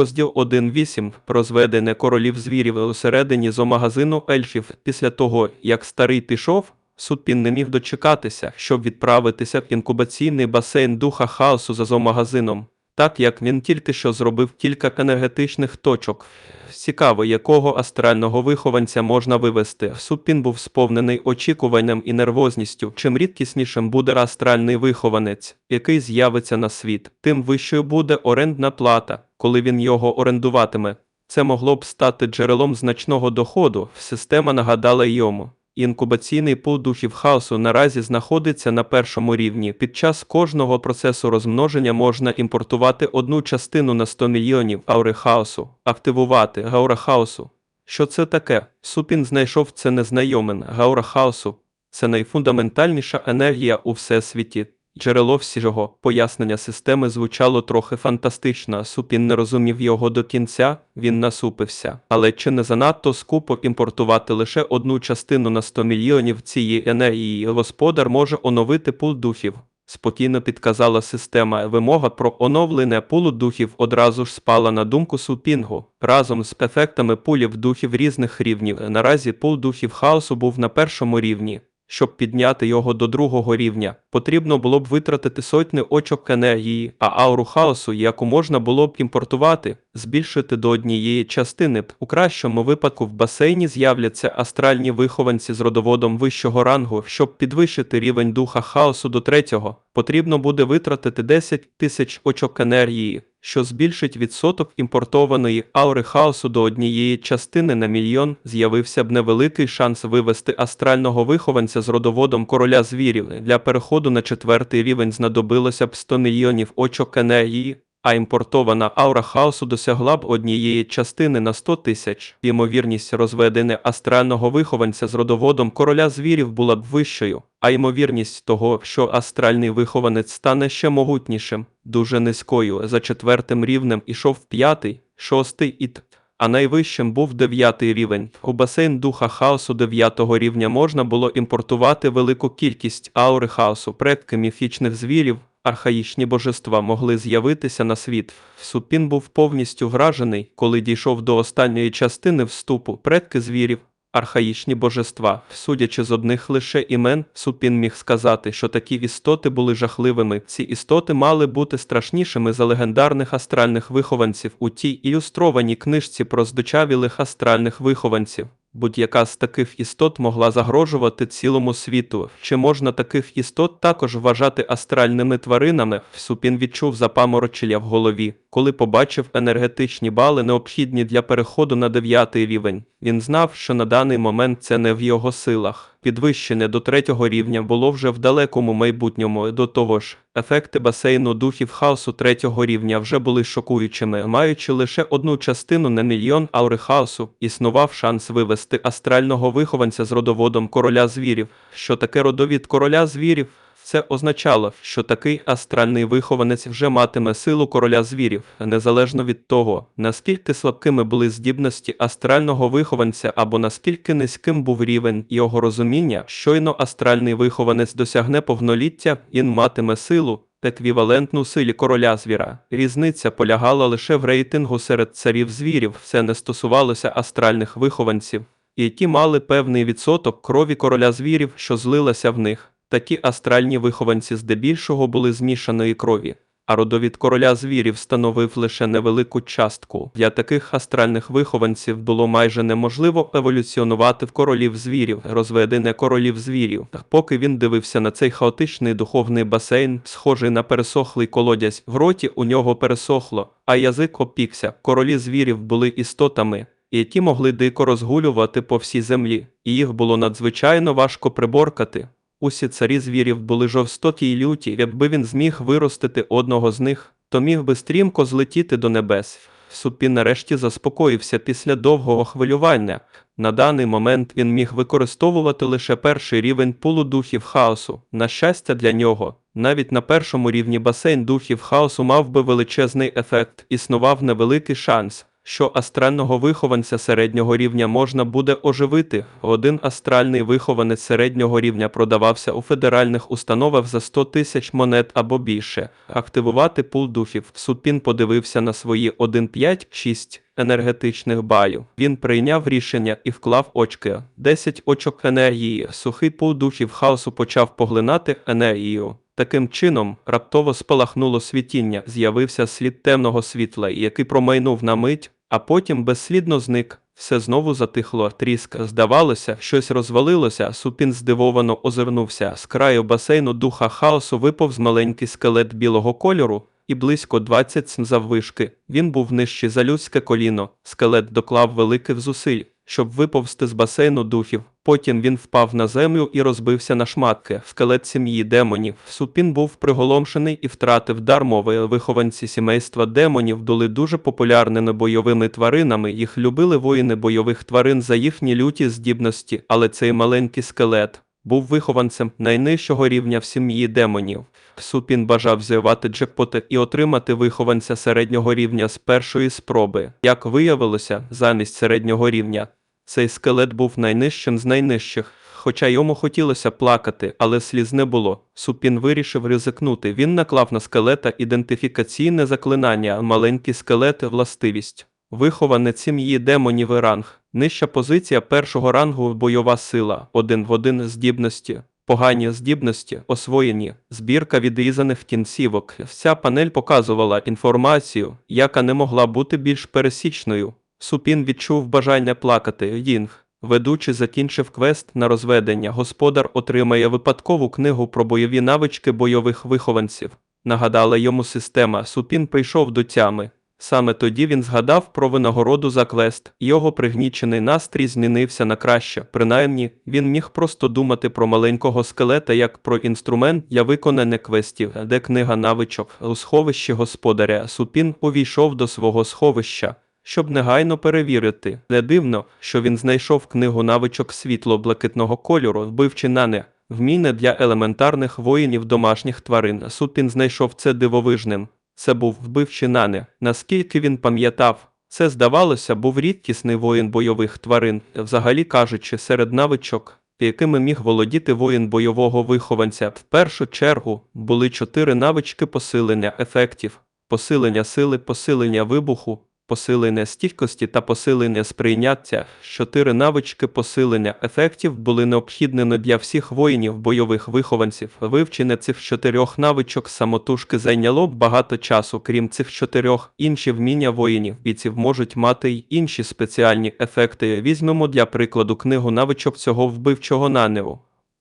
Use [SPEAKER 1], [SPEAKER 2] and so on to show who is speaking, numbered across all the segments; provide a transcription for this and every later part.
[SPEAKER 1] Розділ 1.8. Розведене королів звірів усередині зоомагазину ельфів. Після того, як старий пішов, Сутпін не міг дочекатися, щоб відправитися в інкубаційний басейн духа хаосу за зоомагазином, так як він тільки що зробив кілька енергетичних точок. Цікаво, якого астрального вихованця можна вивести. Супін був сповнений очікуванням і нервозністю. Чим рідкіснішим буде астральний вихованець, який з'явиться на світ, тим вищою буде орендна плата, коли він його орендуватиме. Це могло б стати джерелом значного доходу. Система нагадала йому. Інкубаційний пул духів хаосу наразі знаходиться на першому рівні. Під час кожного процесу розмноження можна імпортувати одну частину на 100 мільйонів аури хаосу, активувати гаура хаосу. Що це таке? Супін знайшов це незнайоме гаура хаосу. Це найфундаментальніша енергія у всесвіті. Джерело всього пояснення системи звучало трохи фантастично. Супін не розумів його до кінця, він насупився. Але чи не занадто скупо імпортувати лише одну частину на 100 мільйонів цієї енергії? Господар може оновити пул духів. Спокійно підказала система. Вимога про оновлення пулу духів одразу ж спала на думку Супінгу. Разом з ефектами пулів духів різних рівнів. Наразі пул духів хаосу був на першому рівні. Щоб підняти його до другого рівня, потрібно було б витратити сотні очок енергії, а ауру хаосу, яку можна було б імпортувати, збільшити до однієї частини. У кращому випадку в басейні з'являться астральні вихованці з родоводом вищого рангу. Щоб підвищити рівень духа хаосу до третього, потрібно буде витратити 10 тисяч очок енергії, що збільшить відсоток імпортованої аури хаосу до однієї частини на мільйон, з'явився б невеликий шанс вивести астрального вихованця з родоводом короля звірів. Для переходу на четвертий рівень знадобилося б 100 мільйонів очок енергії, а імпортована аура хаосу досягла б однієї частини на 100 тисяч. Ймовірність розведення астрального вихованця з родоводом короля звірів була б вищою, а ймовірність того, що астральний вихованець стане ще могутнішим, дуже низькою. За четвертим рівнем ішов п'ятий, шостий і т. А найвищим був дев'ятий рівень. У басейн духа хаосу дев'ятого рівня можна було імпортувати велику кількість аури хаосу, предки міфічних звірів, архаїчні божества могли з'явитися на світ. Супін був повністю вражений, коли дійшов до останньої частини вступу предки звірів. Архаїчні божества, судячи з одних лише імен, Супін міг сказати, що такі істоти були жахливими. Ці істоти мали бути страшнішими за легендарних астральних вихованців у тій ілюстрованій книжці про здичавілих астральних вихованців. Будь-яка з таких істот могла загрожувати цілому світу. Чи можна таких істот також вважати астральними тваринами? Супін відчув запаморочення в голові, коли побачив енергетичні бали, необхідні для переходу на дев'ятий рівень. Він знав, що на даний момент це не в його силах. Підвищене до третього рівня було вже в далекому майбутньому. До того ж, ефекти басейну духів хаосу третього рівня вже були шокуючими, маючи лише одну частину на мільйон аури хаосу, існував шанс вивести астрального вихованця з родоводом короля звірів. Що таке родовід короля звірів? Це означало, що такий астральний вихованець вже матиме силу короля звірів, незалежно від того, наскільки слабкими були здібності астрального вихованця або наскільки низьким був рівень його розуміння, щойно астральний вихованець досягне повноліття, він матиме силу. Еквівалентну силі короля звіра. Різниця полягала лише в рейтингу серед царів звірів, все не стосувалося астральних вихованців, і ті мали певний відсоток крові короля звірів, що злилася в них. Такі астральні вихованці здебільшого були змішаної крові, а родовід короля звірів становив лише невелику частку. Для таких астральних вихованців було майже неможливо еволюціонувати в королів звірів, розведене королів звірів. Поки він дивився на цей хаотичний духовний басейн, схожий на пересохлий колодязь, в роті у нього пересохло, а язик опікся. Королі звірів були істотами. Які могли дико розгулювати по всій землі, і їх було надзвичайно важко приборкати. Усі царі звірів були жорстокі й люті, якби він зміг виростити одного з них, то міг би стрімко злетіти до небес. Супін нарешті заспокоївся після довгого хвилювання. На даний момент він міг використовувати лише перший рівень пулу духів хаосу. На щастя для нього, навіть на першому рівні басейн духів хаосу мав би величезний ефект, існував невеликий шанс, що астрального вихованця середнього рівня можна буде оживити. Один астральний вихованець середнього рівня продавався у федеральних установах за 100 тисяч монет або більше. Активувати пул духів. Супін подивився на свої 1, 5, 6 енергетичних баю. Він прийняв рішення і вклав очки. 10 очок енергії. Сухий пул духів хаосу почав поглинати енергію. Таким чином, раптово спалахнуло світіння, з'явився слід темного світла, який промайнув на мить, а потім безслідно зник. Все знову затихло, тріск. Здавалося, щось розвалилося. Супін здивовано озирнувся. З краю басейну духа хаосу виповз маленький скелет білого кольору і близько 20 см заввишки. Він був нижчий за людське коліно. Скелет доклав великих зусиль, щоб виповзти з басейну духів. Потім він впав на землю і розбився на шматки. Скелет сім'ї демонів. Супін був приголомшений і втратив дар мови. Вихованці сімейства демонів були дуже популярними бойовими тваринами. Їх любили воїни бойових тварин за їхні люті здібності, але цей маленький скелет був вихованцем найнижчого рівня в сім'ї демонів. Супін бажав зірвати джекпоти і отримати вихованця середнього рівня з першої спроби. Як виявилося, замість середнього рівня цей скелет був найнижчим з найнижчих. Хоча йому хотілося плакати, але сліз не було. Супін вирішив ризикнути. Він наклав на скелета ідентифікаційне заклинання, маленький скелет властивість. Вихованець сім'ї демонів і ранг. Нижча позиція першого рангу бойова сила, один в один здібності. Погані здібності, освоєні, збірка відрізаних кінцівок. Вся панель показувала інформацію, яка не могла бути більш пересічною. Супін відчув бажання плакати. Дінг. Ведучий закінчив квест на розведення. Господар отримає випадкову книгу про бойові навички бойових вихованців. Нагадала йому система. Супін прийшов до тями. Саме тоді він згадав про винагороду за квест. Його пригнічений настрій змінився на краще. Принаймні, він міг просто думати про маленького скелета як про інструмент для виконання квестів, де книга навичок у сховищі господаря. Супін увійшов до свого сховища. Щоб негайно перевірити, не дивно, що він знайшов книгу навичок світло-блакитного кольору, вбивчи нане, вміння для елементарних воїнів домашніх тварин. Супін знайшов це дивовижним. Це був вбивчий нане. Наскільки він пам'ятав, це здавалося, був рідкісний воїн бойових тварин, взагалі кажучи, серед навичок, якими міг володіти воїн бойового вихованця. В першу чергу були чотири навички посилення ефектів, посилення сили, посилення вибуху, посилення стійкості та посилення сприйняття. Чотири навички посилення ефектів були необхідними для всіх воїнів бойових вихованців. Вивчення цих чотирьох навичок самотужки зайняло б багато часу. Крім цих чотирьох, інші вміння воїнів бійців можуть мати й інші спеціальні ефекти. Візьмемо для прикладу книгу навичок цього вбивчого наневу.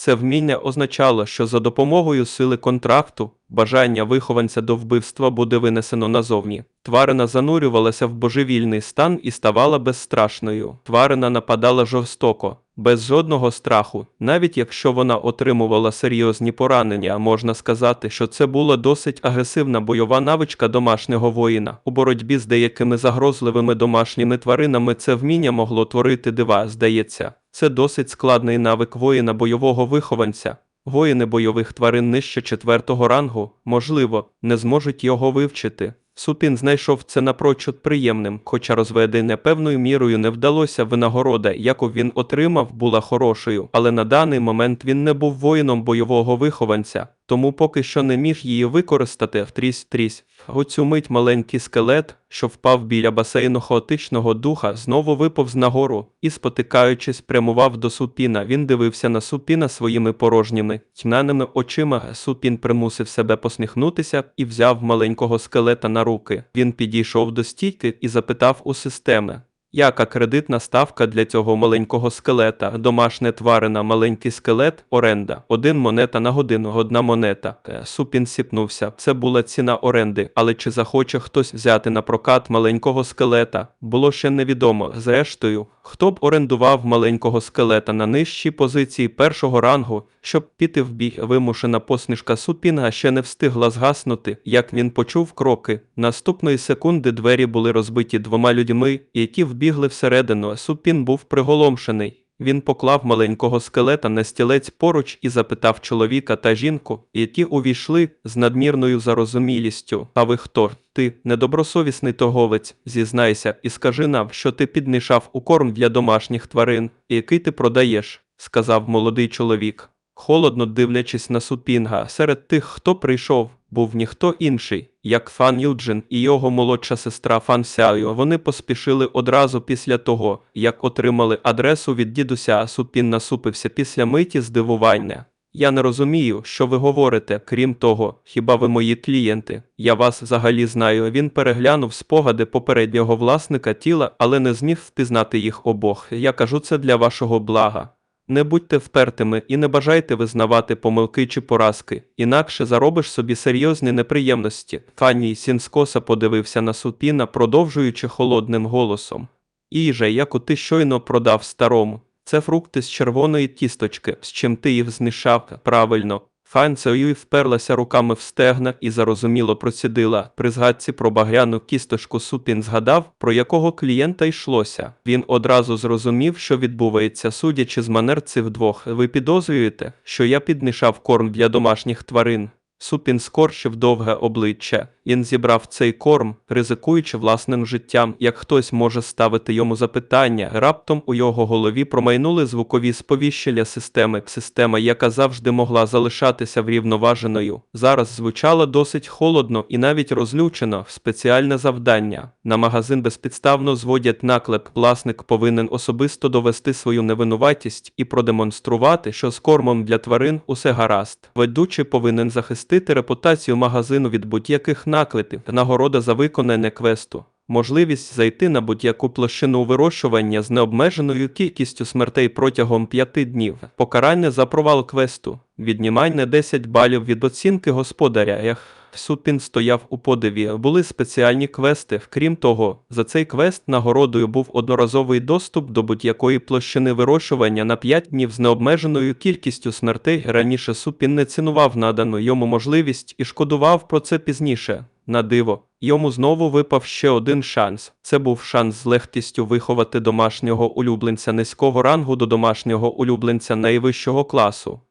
[SPEAKER 1] Це вміння означало, що за допомогою сили контракту бажання вихованця до вбивства буде винесено назовні. Тварина занурювалася в божевільний стан і ставала безстрашною. Тварина нападала жорстоко, без жодного страху. Навіть якщо вона отримувала серйозні поранення, можна сказати, що це була досить агресивна бойова навичка домашнього воїна. У боротьбі з деякими загрозливими домашніми тваринами це вміння могло творити дива, здається. Це досить складний навик воїна бойового вихованця. Воїни бойових тварин нижче четвертого рангу, можливо, не зможуть його вивчити. Супін знайшов це напрочуд приємним, хоча розведення певною мірою не вдалося, винагорода, яку він отримав, була хорошою, але на даний момент він не був воїном бойового вихованця, тому поки що не міг її використати в трісь-трісь. У цю мить маленький скелет, що впав біля басейну хаотичного духа, знову виповз нагору і, спотикаючись, прямував до супіна. Він дивився на супіна своїми порожніми, тьмяними очима. Супін примусив себе посміхнутися і взяв маленького скелета на руки. Він підійшов до стійки і запитав у системи. Яка кредитна ставка для цього маленького скелета? Домашня тварина, маленький скелет, оренда. Один монета на годину, одна монета. Е, Супін сіпнувся. Це була ціна оренди, але чи захоче хтось взяти на прокат маленького скелета? Було ще невідомо. Зрештою, хто б орендував маленького скелета на нижчій позиції першого рангу, щоб піти в бій, вимушена посмішка Супінга ще не встигла згаснути, як він почув кроки. Наступної секунди двері були розбиті двома людьми, які вбігли всередину. Супін був приголомшений. Він поклав маленького скелета на стілець поруч і запитав чоловіка та жінку, які увійшли з надмірною зарозумілістю. А ви хто? Ти недобросовісний торговець, зізнайся, і скажи нам, що ти підмішав у корм для домашніх тварин, який ти продаєш, сказав молодий чоловік. Холодно дивлячись на Супінга, серед тих, хто прийшов, був ніхто інший, як Фан Юджин і його молодша сестра Фан Сяйо. Вони поспішили одразу після того, як отримали адресу від дідуся, Супін насупився після миті здивування. Я не розумію, що ви говорите. Крім того, хіба ви мої клієнти? Я вас взагалі знаю. Він переглянув спогади попереднього власника тіла, але не зміг впізнати їх обох. Я кажу це для вашого блага. Не будьте впертими і не бажайте визнавати помилки чи поразки, інакше заробиш собі серйозні неприємності. Фанні Сінскоса подивився на Супіна, продовжуючи холодним голосом. Іже, яку ти щойно продав старому. Це фрукти з червоної тісточки, з чим ти їх знишав, правильно. Фан Цеюй вперлася руками в стегна і зарозуміло процідила. При згадці про багряну кісточку Супін згадав, про якого клієнта йшлося. Він одразу зрозумів, що відбувається, судячи з манер цих двох. Ви підозрюєте, що я підмішав корм для домашніх тварин. Супін скорчив довге обличчя. Він зібрав цей корм, ризикуючи власним життям, як хтось може ставити йому запитання. Раптом у його голові промайнули звукові сповіщення системи. Система, яка завжди могла залишатися врівноваженою, зараз звучала досить холодно і навіть розлючено. Спеціальне завдання. На магазин безпідставно зводять наклеп. Власник повинен особисто довести свою невинуватість і продемонструвати, що з кормом для тварин усе гаразд. Ведучий повинен захистити репутацію магазину від будь-яких наклепів. Нагорода за виконане квесту. Можливість зайти на будь-яку площину вирощування з необмеженою кількістю смертей протягом п'яти днів. Покарання за провал квесту. Віднімання 10 балів від оцінки господаря. Супін стояв у подиві. Були спеціальні квести. Крім того, за цей квест нагородою був одноразовий доступ до будь-якої площини вирощування на 5 днів з необмеженою кількістю смертей. Раніше Супін не цінував надану йому можливість і шкодував про це пізніше. На диво, йому знову випав ще один шанс. Це був шанс з легкістю виховати домашнього улюбленця низького рангу до домашнього улюбленця найвищого класу.